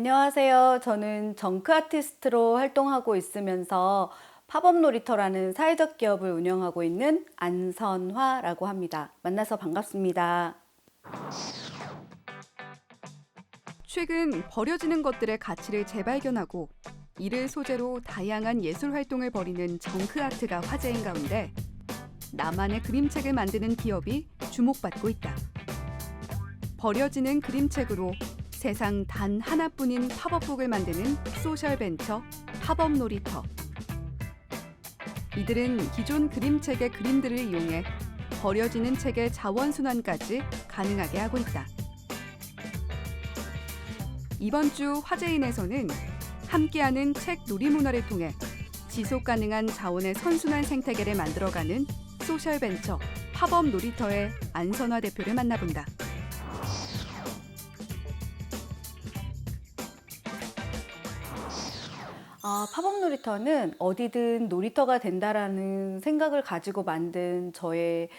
안녕하세요. 저는 정크 아티스트로 활동하고 있으면서 팝업 놀이터라는 사회적 기업을 운영하고 있는 안선화라고 합니다. 만나서 반갑습니다. 최근 버려지는 것들의 가치를 재발견하고 이를 소재로 다양한 예술 활동을 벌이는 정크 아트가 화제인 가운데 나만의 그림책을 만드는 기업이 주목받고 있다. 버려지는 그림책으로 세상 단 하나뿐인 팝업북을 만드는 소셜 벤처 팝업 놀이터. 이들은 기존 그림책의 그림들을 이용해 버려지는 책의 자원순환까지 가능하게 하고 있다. 이번 주 화제인에서는 함께하는 책 놀이 문화를 통해 지속 가능한 자원의 선순환 생태계를 만들어가는 소셜 벤처 팝업 놀이터의 안선화 대표를 만나본다. 아, 팝업 놀이터는 어디든 놀이터가 된다라는 생각을 가지고 만든 저의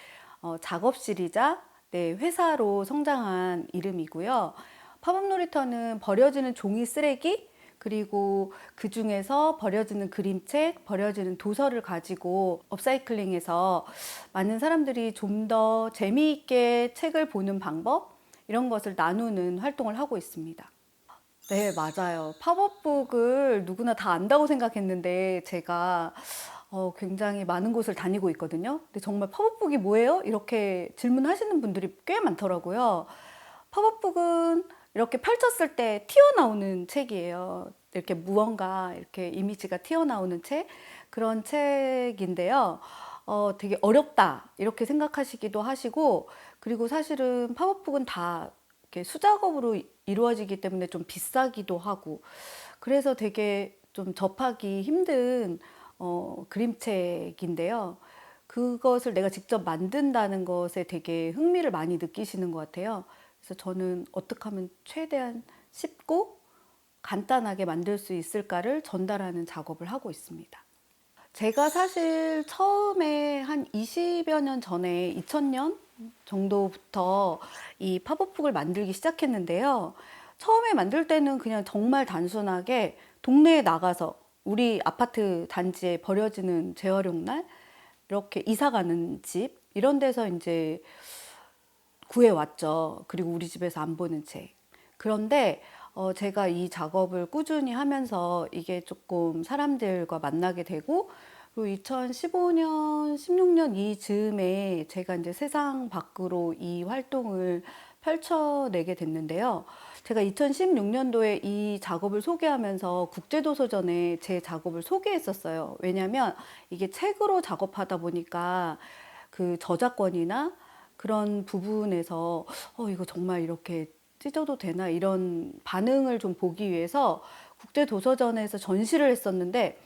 어, 작업실이자 네, 회사로 성장한 이름이고요. 팝업 놀이터는 버려지는 종이 쓰레기 그리고 그 중에서 버려지는 그림책, 버려지는 도서를 가지고 업사이클링해서 많은 사람들이 좀 더 재미있게 책을 보는 방법 이런 것을 나누는 활동을 하고 있습니다. 네, 맞아요. 팝업북을 누구나 다 안다고 생각했는데 제가 어, 굉장히 많은 곳을 다니고 있거든요. 근데 정말 팝업북이 뭐예요? 이렇게 질문하시는 분들이 꽤 많더라고요. 팝업북은 이렇게 펼쳤을 때 튀어나오는 책이에요. 이렇게 무언가 이렇게 이미지가 튀어나오는 책 그런 책인데요. 어, 되게 어렵다 이렇게 생각하시기도 하시고 그리고 사실은 팝업북은 다 이렇게 수작업으로 이루어지기 때문에 좀 비싸기도 하고 그래서 되게 좀 접하기 힘든 어, 그림책인데요. 그것을 내가 직접 만든다는 것에 되게 흥미를 많이 느끼시는 것 같아요. 그래서 저는 어떻게 하면 최대한 쉽고 간단하게 만들 수 있을까를 전달하는 작업을 하고 있습니다. 제가 사실 처음에 한 20여 년 전에 2000년 정도부터 이 팝업북을 만들기 시작했는데요. 처음에 만들 때는 그냥 정말 단순하게 동네에 나가서 우리 아파트 단지에 버려지는 재활용 날 이렇게 이사 가는 집 이런 데서 이제 구해 왔죠. 그리고 우리 집에서 안 보는 책. 그런데 어, 제가 이 작업을 꾸준히 하면서 이게 조금 사람들과 만나게 되고 그리고 2015년, 16년 이 즈음에 제가 이제 세상 밖으로 이 활동을 펼쳐내게 됐는데요. 제가 2016년도에 이 작업을 소개하면서 국제도서전에 제 작업을 소개했었어요. 왜냐하면 이게 책으로 작업하다 보니까 그 저작권이나 그런 부분에서 어, 이거 정말 이렇게 찢어도 되나 이런 반응을 좀 보기 위해서 국제도서전에서 전시를 했었는데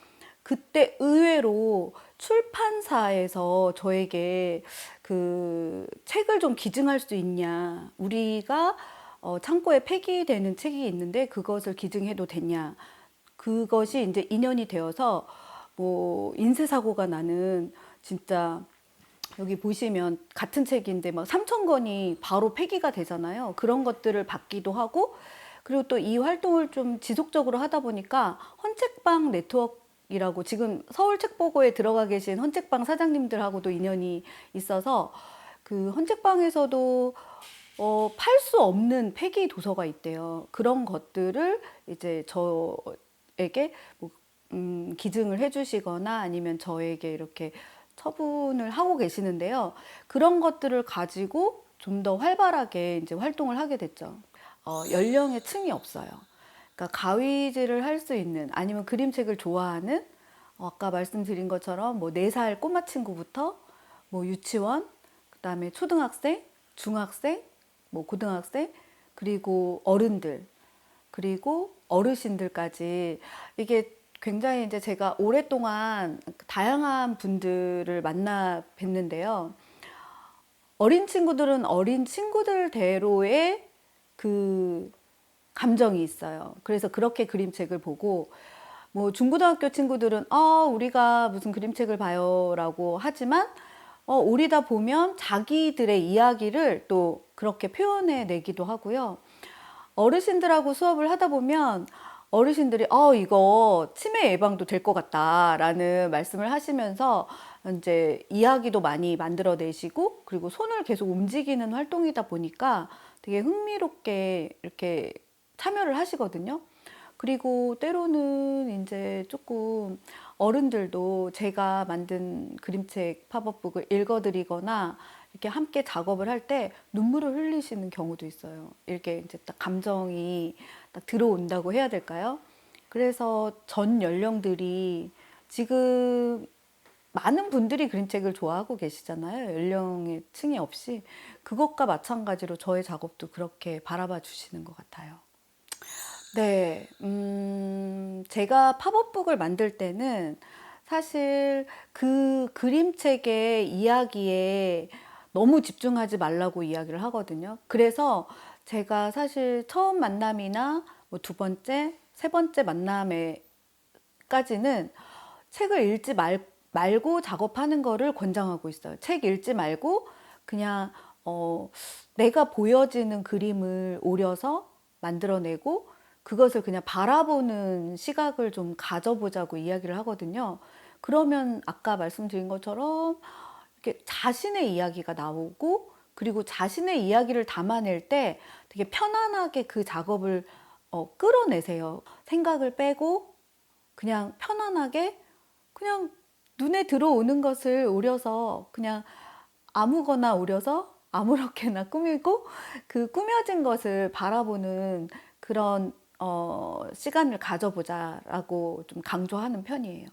그때 의외로 출판사에서 저에게 그 책을 좀 기증할 수 있냐 우리가 어, 창고에 폐기되는 책이 있는데 그것을 기증해도 되냐 그것이 이제 인연이 되어서 뭐 인쇄 사고가 나는 진짜 여기 보시면 같은 책인데 막 3천 권이 바로 폐기가 되잖아요. 그런 것들을 받기도 하고 그리고 또 이 활동을 좀 지속적으로 하다 보니까 헌책방 네트워크 이라고 지금 서울 책보고에 들어가 계신 헌책방 사장님들하고도 인연이 있어서 그 헌책방에서도 어, 팔 수 없는 폐기 도서가 있대요. 그런 것들을 이제 저에게 뭐, 음, 기증을 해주시거나 아니면 저에게 이렇게 처분을 하고 계시는데요. 그런 것들을 가지고 좀 더 활발하게 이제 활동을 하게 됐죠. 어, 연령의 층이 없어요. 그러니까 가위질을 할 수 있는 아니면 그림책을 좋아하는 어, 아까 말씀드린 것처럼 뭐 네 살 꼬마 친구부터 뭐 유치원, 그다음에 초등학생, 중학생, 뭐 고등학생, 그리고 어른들, 그리고 어르신들까지 이게 굉장히 이제 제가 오랫동안 다양한 분들을 만나 뵀는데요. 어린 친구들은 어린 친구들대로의 그 감정이 있어요. 그래서 그렇게 그림책을 보고 뭐 중고등학교 친구들은 어 우리가 무슨 그림책을 봐요라고 하지만 어 우리다 보면 자기들의 이야기를 또 그렇게 표현해 내기도 하고요. 어르신들하고 수업을 하다 보면 어르신들이 어 이거 치매 예방도 될 것 같다라는 말씀을 하시면서 이제 이야기도 많이 만들어내시고 그리고 손을 계속 움직이는 활동이다 보니까 되게 흥미롭게 이렇게 참여를 하시거든요. 그리고 때로는 이제 조금 어른들도 제가 만든 그림책 팝업북을 읽어드리거나 이렇게 함께 작업을 할 때 눈물을 흘리시는 경우도 있어요. 이렇게 이제 딱 감정이 딱 들어온다고 해야 될까요? 그래서 전 연령들이 지금 많은 분들이 그림책을 좋아하고 계시잖아요. 연령의 층이 없이. 그것과 마찬가지로 저의 작업도 그렇게 바라봐 주시는 것 같아요. 네, 음, 제가 팝업북을 만들 때는 사실 그 그림책의 이야기에 너무 집중하지 말라고 이야기를 하거든요. 그래서 제가 사실 처음 만남이나 뭐 두 번째, 세 번째 만남에까지는 책을 읽지 말, 말고 작업하는 거를 권장하고 있어요. 책 읽지 말고 그냥 어, 내가 보여지는 그림을 오려서 만들어내고 그것을 그냥 바라보는 시각을 좀 가져보자고 이야기를 하거든요. 그러면 아까 말씀드린 것처럼 이렇게 자신의 이야기가 나오고 그리고 자신의 이야기를 담아낼 때 되게 편안하게 그 작업을 어, 끌어내세요. 생각을 빼고 그냥 편안하게 그냥 눈에 들어오는 것을 오려서 그냥 아무거나 오려서 아무렇게나 꾸미고 그 꾸며진 것을 바라보는 그런 어, 시간을 가져보자라고 좀 강조하는 편이에요.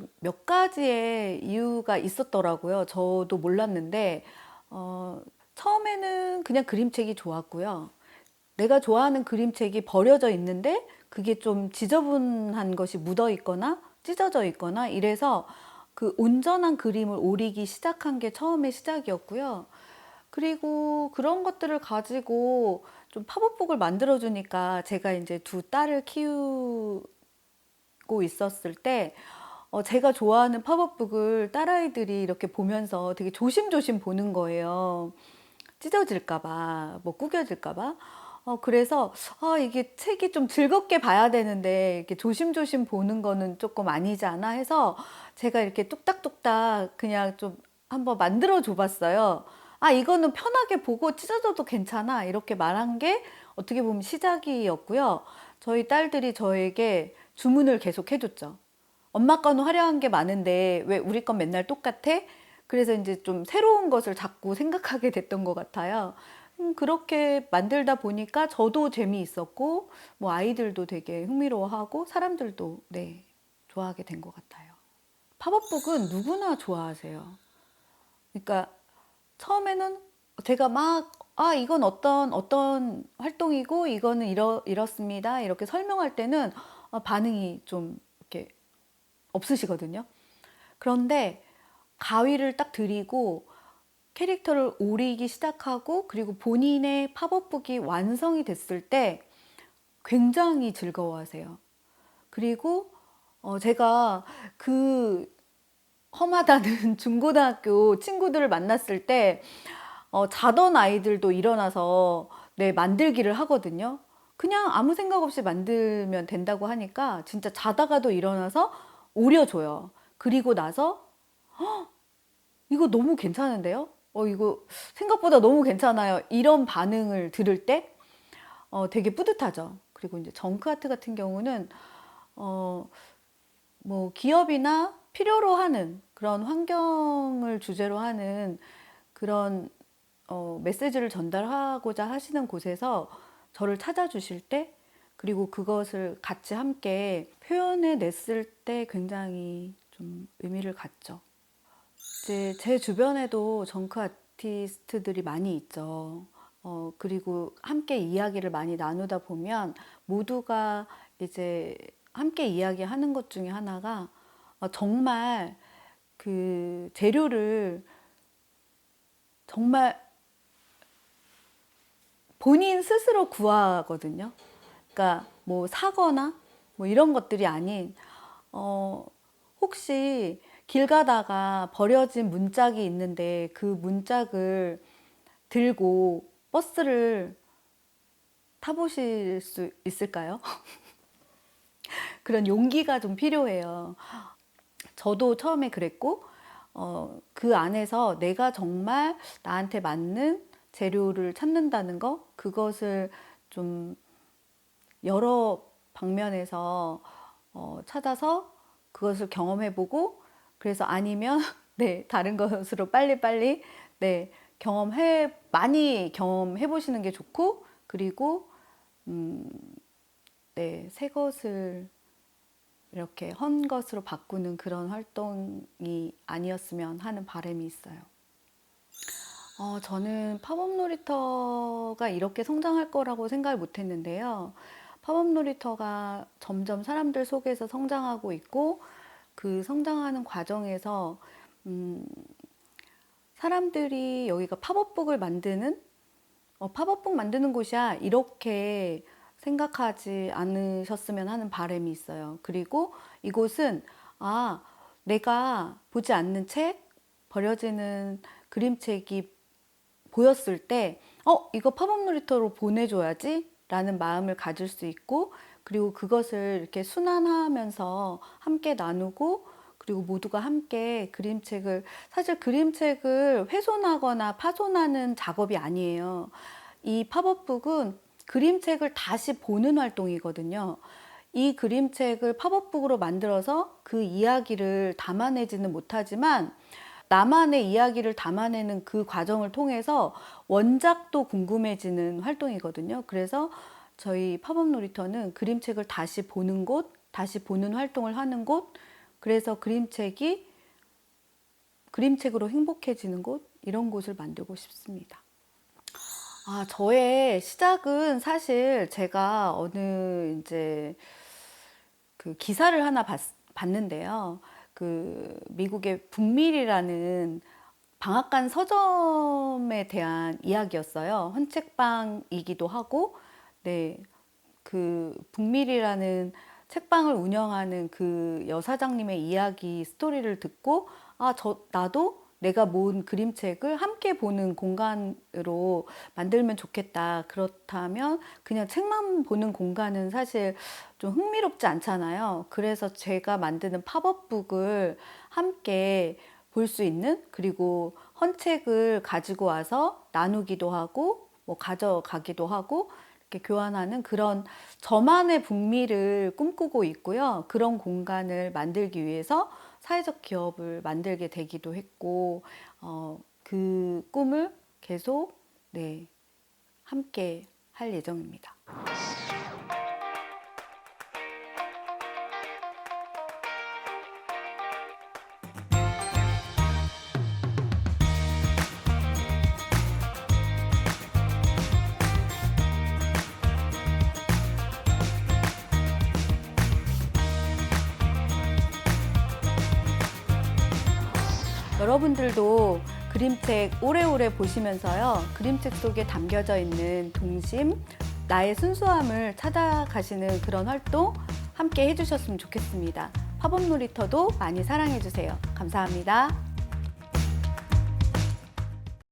좀 몇 가지의 이유가 있었더라고요. 저도 몰랐는데, 어, 처음에는 그냥 그림책이 좋았고요. 내가 좋아하는 그림책이 버려져 있는데, 그게 좀 지저분한 것이 묻어 있거나, 찢어져 있거나, 이래서 그 온전한 그림을 오리기 시작한 게 처음의 시작이었고요. 그리고 그런 것들을 가지고 좀 팝업북을 만들어 주니까 제가 이제 두 딸을 키우고 있었을 때 어, 제가 좋아하는 팝업북을 딸아이들이 이렇게 보면서 되게 조심조심 보는 거예요. 찢어질까봐, 뭐 구겨질까봐. 어, 그래서, 아, 이게 책이 좀 즐겁게 봐야 되는데, 이렇게 조심조심 보는 거는 조금 아니지 않아 해서 제가 이렇게 뚝딱뚝딱 그냥 좀 한번 만들어 줘 봤어요. 아, 이거는 편하게 보고 찢어져도 괜찮아. 이렇게 말한 게 어떻게 보면 시작이었고요. 저희 딸들이 저에게 주문을 계속 해줬죠. 엄마 거는 화려한 게 많은데 왜 우리 건 맨날 똑같아? 그래서 이제 좀 새로운 것을 자꾸 생각하게 됐던 것 같아요. 음, 그렇게 만들다 보니까 저도 재미있었고, 뭐 아이들도 되게 흥미로워하고, 사람들도 네, 좋아하게 된 것 같아요. 팝업북은 누구나 좋아하세요. 그러니까 처음에는 제가 막, 아, 이건 어떤, 어떤 활동이고, 이거는 이러, 이렇습니다. 이렇게 설명할 때는 어, 반응이 좀 없으시거든요. 그런데 가위를 딱 들이고 캐릭터를 오리기 시작하고 그리고 본인의 팝업북이 완성이 됐을 때 굉장히 즐거워하세요. 그리고 어, 제가 그 험하다는 중고등학교 친구들을 만났을 때 어, 자던 아이들도 일어나서 네, 만들기를 하거든요. 그냥 아무 생각 없이 만들면 된다고 하니까 진짜 자다가도 일어나서 오려줘요. 그리고 나서 "헉, 이거 너무 괜찮은데요? 어, 이거 생각보다 너무 괜찮아요. 이런 반응을 들을 때 어, 되게 뿌듯하죠. 그리고 이제 정크아트 같은 경우는 어, 뭐 기업이나 필요로 하는 그런 환경을 주제로 하는 그런 어, 메시지를 전달하고자 하시는 곳에서 저를 찾아주실 때 그리고 그것을 같이 함께 표현해 냈을 때 굉장히 좀 의미를 갖죠. 이제 제 주변에도 정크 아티스트들이 많이 있죠. 어, 그리고 함께 이야기를 많이 나누다 보면 모두가 이제 함께 이야기하는 것 중에 하나가 어, 정말 그 재료를 정말 본인 스스로 구하거든요. 그러니까 뭐 사거나 뭐 이런 것들이 아닌 어 혹시 길 가다가 버려진 문짝이 있는데 그 문짝을 들고 버스를 타보실 수 있을까요? 그런 용기가 좀 필요해요. 저도 처음에 그랬고, 어, 그 안에서 내가 정말 나한테 맞는 재료를 찾는다는 거, 그것을 좀 여러 방면에서 어, 찾아서 그것을 경험해보고, 그래서 아니면, 네, 다른 것으로 빨리빨리, 네, 경험해, 많이 경험해 보시는 게 좋고, 그리고, 음, 네, 새 것을 이렇게 헌 것으로 바꾸는 그런 활동이 아니었으면 하는 바람이 있어요. 어, 저는 팝업 놀이터가 이렇게 성장할 거라고 생각을 못 했는데요. 팝업 놀이터가 점점 사람들 속에서 성장하고 있고, 그 성장하는 과정에서, 음, 사람들이 여기가 팝업북을 만드는, 어, 팝업북 만드는 곳이야. 이렇게 생각하지 않으셨으면 하는 바람이 있어요. 그리고 이곳은 아, 내가 보지 않는 책, 버려지는 그림책이 보였을 때, 어, 이거 팝업 놀이터로 보내줘야지 라는 마음을 가질 수 있고, 그리고 그것을 이렇게 순환하면서 함께 나누고, 그리고 모두가 함께 그림책을, 사실 그림책을 훼손하거나 파손하는 작업이 아니에요. 이 팝업북은 그림책을 다시 보는 활동이거든요. 이 그림책을 팝업북으로 만들어서 그 이야기를 담아내지는 못하지만 나만의 이야기를 담아내는 그 과정을 통해서 원작도 궁금해지는 활동이거든요. 그래서 저희 팝업 놀이터는 그림책을 다시 보는 곳, 다시 보는 활동을 하는 곳, 그래서 그림책이 그림책으로 행복해지는 곳, 이런 곳을 만들고 싶습니다. 아, 저의 시작은 사실 제가 어느 이제 그 기사를 하나 봤, 봤는데요. 그 미국의 북밀이라는 방앗간 서점에 대한 이야기였어요. 헌책방이기도 하고, 네, 그 북밀이라는 책방을 운영하는 그 여사장님의 이야기 스토리를 듣고, 아, 저, 나도 내가 모은 그림책을 함께 보는 공간으로 만들면 좋겠다. 그렇다면 그냥 책만 보는 공간은 사실 좀 흥미롭지 않잖아요. 그래서 제가 만드는 팝업북을 함께 볼 수 있는 그리고 헌책을 가지고 와서 나누기도 하고 뭐 가져가기도 하고 이렇게 교환하는 그런 저만의 북미를 꿈꾸고 있고요. 그런 공간을 만들기 위해서 사회적 기업을 만들게 되기도 했고, 어, 그 꿈을 계속, 네, 함께 할 예정입니다. 여러분들도 그림책 오래오래 보시면서요. 그림책 속에 담겨져 있는 동심, 나의 순수함을 찾아가시는 그런 활동 함께 해주셨으면 좋겠습니다. 팝업 놀이터도 많이 사랑해주세요. 감사합니다.